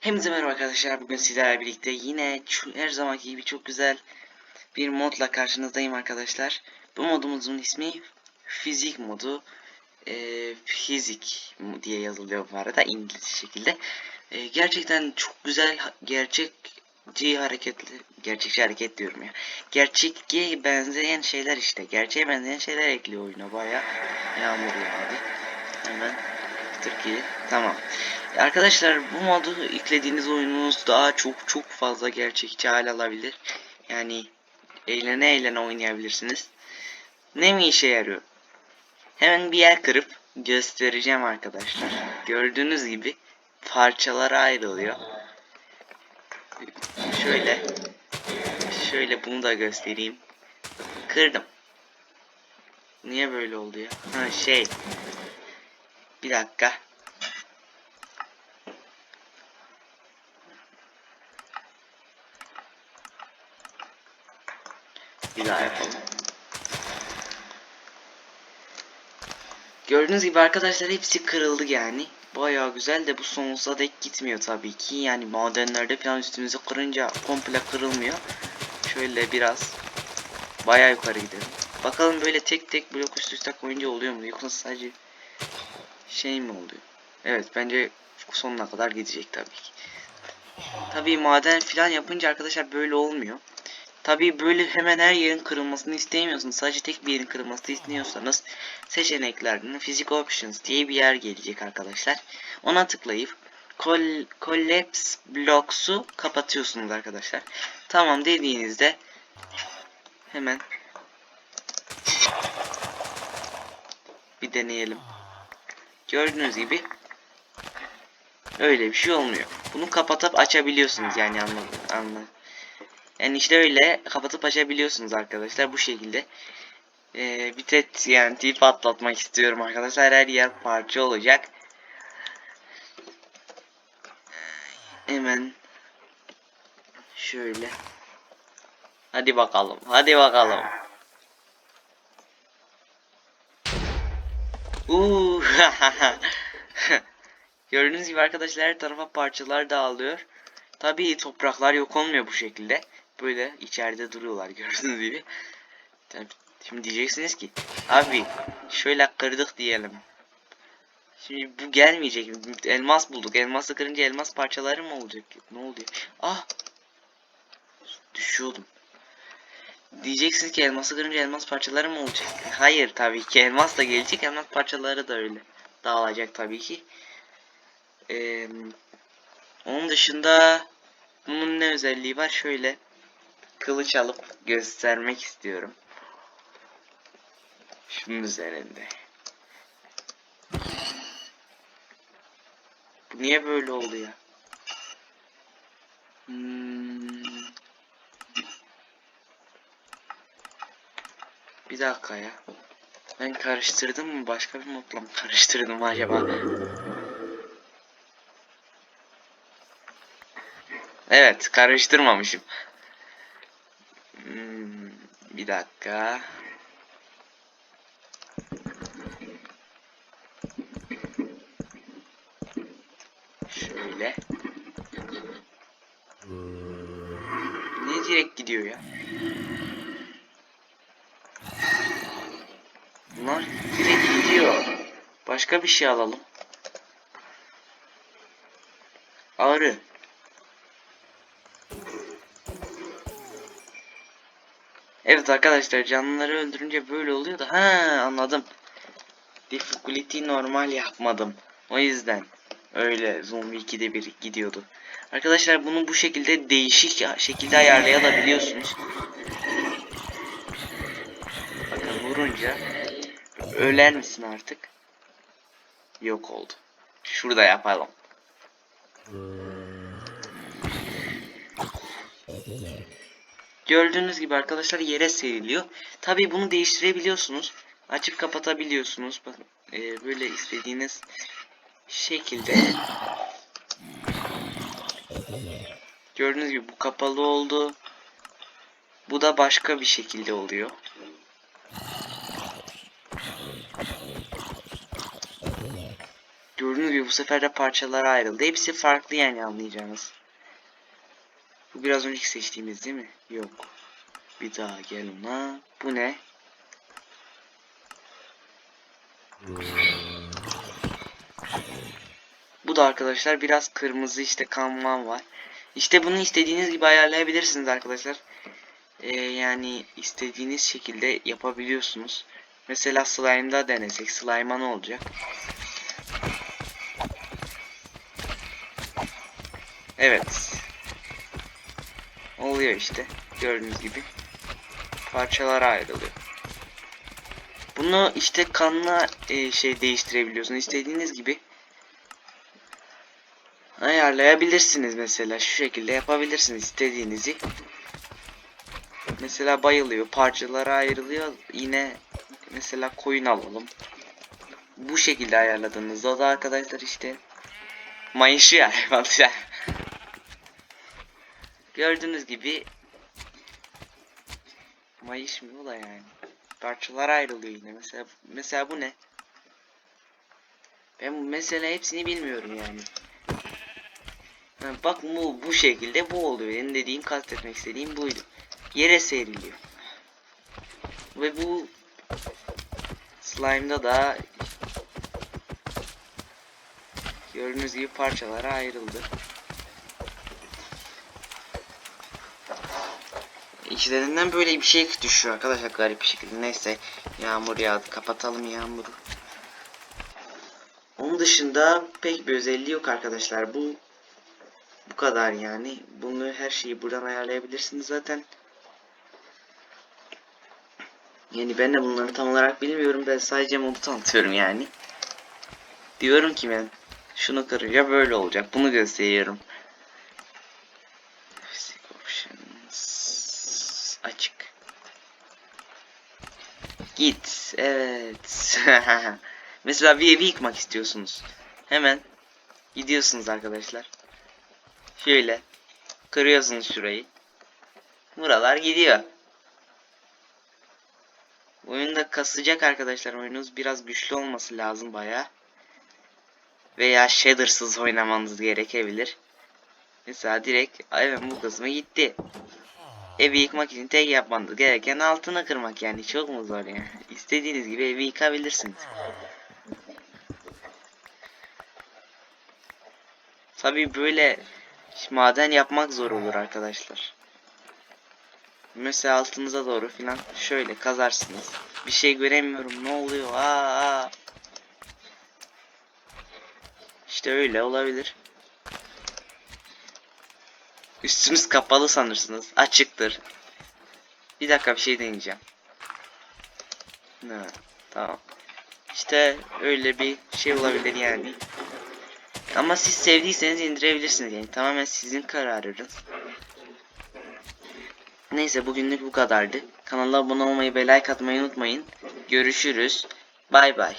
Hepinize merhaba arkadaşlar. Bugün sizlerle birlikte yine çu- her zamanki gibi çok güzel bir modla karşınızdayım arkadaşlar. Bu modumuzun ismi fizik modu. Ee, fizik diye yazılıyor bu arada İngiliz şekilde. Ee, gerçekten çok güzel gerçekçi hareketli gerçekçi hareket diyorum ya. Gerçekçiye benzeyen şeyler işte. Gerçeğe benzeyen şeyler ekliyor oyuna baya. Yağmur yağdı. Hemen Türkiye. Tamam. Arkadaşlar bu modu yüklediğiniz oyununuz daha çok çok fazla gerçekçi hal alabilir. Yani eğlene eğlene oynayabilirsiniz. Ne mi işe yarıyor? Hemen bir yer kırıp göstereceğim arkadaşlar. Gördüğünüz gibi parçalara ayrılıyor. Şöyle şöyle bunu da göstereyim. Kırdım. Niye böyle oldu ya? Ha şey. Bir dakika. Bir yapalım. Gördüğünüz gibi arkadaşlar hepsi kırıldı yani. Bayağı güzel de bu sonsuza dek gitmiyor tabii ki. Yani madenlerde falan üstümüzü kırınca komple kırılmıyor. Şöyle biraz bayağı yukarı gidelim. Bakalım böyle tek tek blok üst üste koyunca oluyor mu yoksa sadece şey mi oluyor? Evet bence sonuna kadar gidecek tabii ki. Tabii maden falan yapınca arkadaşlar böyle olmuyor. Tabii böyle hemen her yerin kırılmasını istemiyorsunuz. Sadece tek bir yerin kırılmasını istiyorsanız seçeneklerden Physical Options diye bir yer gelecek arkadaşlar. Ona tıklayıp Col Collapse Blocks'u kapatıyorsunuz arkadaşlar. Tamam dediğinizde hemen bir deneyelim. Gördüğünüz gibi öyle bir şey olmuyor. Bunu kapatıp açabiliyorsunuz yani anladım. anladım. Yani işte öyle kapatıp açabiliyorsunuz arkadaşlar bu şekilde. Ee, bir tek yani tip atlatmak istiyorum arkadaşlar. Her yer parça olacak. Hemen şöyle. Hadi bakalım. Hadi bakalım. Uuu. Gördüğünüz gibi arkadaşlar her tarafa parçalar dağılıyor. Tabii topraklar yok olmuyor bu şekilde. Böyle içeride duruyorlar gördüğünüz gibi. Şimdi diyeceksiniz ki abi şöyle kırdık diyelim. Şimdi bu gelmeyecek. Elmas bulduk. Elması kırınca elmas parçaları mı olacak? Ne oluyor? Ah! Düşüyordum. Diyeceksiniz ki elması kırınca elmas parçaları mı olacak? Hayır tabii ki elmas da gelecek. Elmas parçaları da öyle. Dağılacak tabii ki. Ee, onun dışında bunun ne özelliği var? Şöyle kılıç alıp göstermek istiyorum. Şunun üzerinde. Niye böyle oldu ya? Hmm. Bir dakika ya. Ben karıştırdım mı? Başka bir modla mı karıştırdım acaba? Evet, karıştırmamışım. Bir dakika. Şöyle. Ne direkt gidiyor ya? Bunlar direkt gidiyor. Başka bir şey alalım. Arı. Evet arkadaşlar canlıları öldürünce böyle oluyor da ha anladım. Difficulty normal yapmadım. O yüzden öyle zombi 2'de bir gidiyordu. Arkadaşlar bunu bu şekilde değişik şekilde ayarlayabiliyorsunuz. Bakın vurunca öler misin artık? Yok oldu. Şurada yapalım. Gördüğünüz gibi arkadaşlar yere seriliyor. Tabi bunu değiştirebiliyorsunuz. Açıp kapatabiliyorsunuz. Bakın e, böyle istediğiniz şekilde. Gördüğünüz gibi bu kapalı oldu. Bu da başka bir şekilde oluyor. Gördüğünüz gibi bu sefer de parçalara ayrıldı. Hepsi farklı yani anlayacağınız. Bu biraz önceki seçtiğimiz değil mi? Yok. Bir daha gel ona. Bu ne? Bu da arkadaşlar biraz kırmızı işte kanman var. İşte bunu istediğiniz gibi ayarlayabilirsiniz arkadaşlar. Ee, yani istediğiniz şekilde yapabiliyorsunuz. Mesela slime'da denesek slime'a ne olacak? Evet. Oluyor işte. Gördüğünüz gibi. Parçalara ayrılıyor. Bunu işte kanla e, şey değiştirebiliyorsunuz. istediğiniz gibi ayarlayabilirsiniz mesela. Şu şekilde yapabilirsiniz istediğinizi. Mesela bayılıyor. Parçalara ayrılıyor. Yine mesela koyun alalım. Bu şekilde ayarladığınızda da arkadaşlar işte mayışı hayvanlar. Gördüğünüz gibi mayış mı o da yani. Parçalara ayrılıyor yine. Mesela mesela bu ne? Ben mesela hepsini bilmiyorum yani. Ha, bak bu bu şekilde bu oluyor. Benim dediğim kastetmek istediğim buydu. Yere seriliyor. Ve bu slime'da da gördüğünüz gibi parçalara ayrıldı. İçlerinden böyle bir şey düşüyor arkadaşlar garip bir şekilde. Neyse yağmur yağdı kapatalım yağmuru. Onun dışında pek bir özelliği yok arkadaşlar. Bu bu kadar yani. Bunu her şeyi buradan ayarlayabilirsiniz zaten. Yani ben de bunları tam olarak bilmiyorum. Ben sadece modu tanıtıyorum yani. Diyorum ki ben şunu kırınca böyle olacak. Bunu gösteriyorum. Git. Evet. Mesela bir evi yıkmak istiyorsunuz. Hemen gidiyorsunuz arkadaşlar. Şöyle kırıyorsunuz şurayı. Buralar gidiyor. Oyunda kasacak arkadaşlar. Oyununuz biraz güçlü olması lazım baya. Veya shadersız oynamanız gerekebilir. Mesela direkt evet bu kısmı gitti. Evi yıkmak için tek yapmanız gereken altını kırmak yani çok mu zor yani. İstediğiniz gibi evi yıkabilirsiniz. Tabi böyle maden yapmak zor olur arkadaşlar. Mesela altınıza doğru filan şöyle kazarsınız. Bir şey göremiyorum ne oluyor aa, aa. İşte öyle olabilir. Üstünüz kapalı sanırsınız. Açıktır. Bir dakika bir şey deneyeceğim. Ne? Tamam. İşte öyle bir şey olabilir yani. Ama siz sevdiyseniz indirebilirsiniz yani. Tamamen sizin kararınız. Neyse bugünlük bu kadardı. Kanala abone olmayı ve like atmayı unutmayın. Görüşürüz. Bay bay.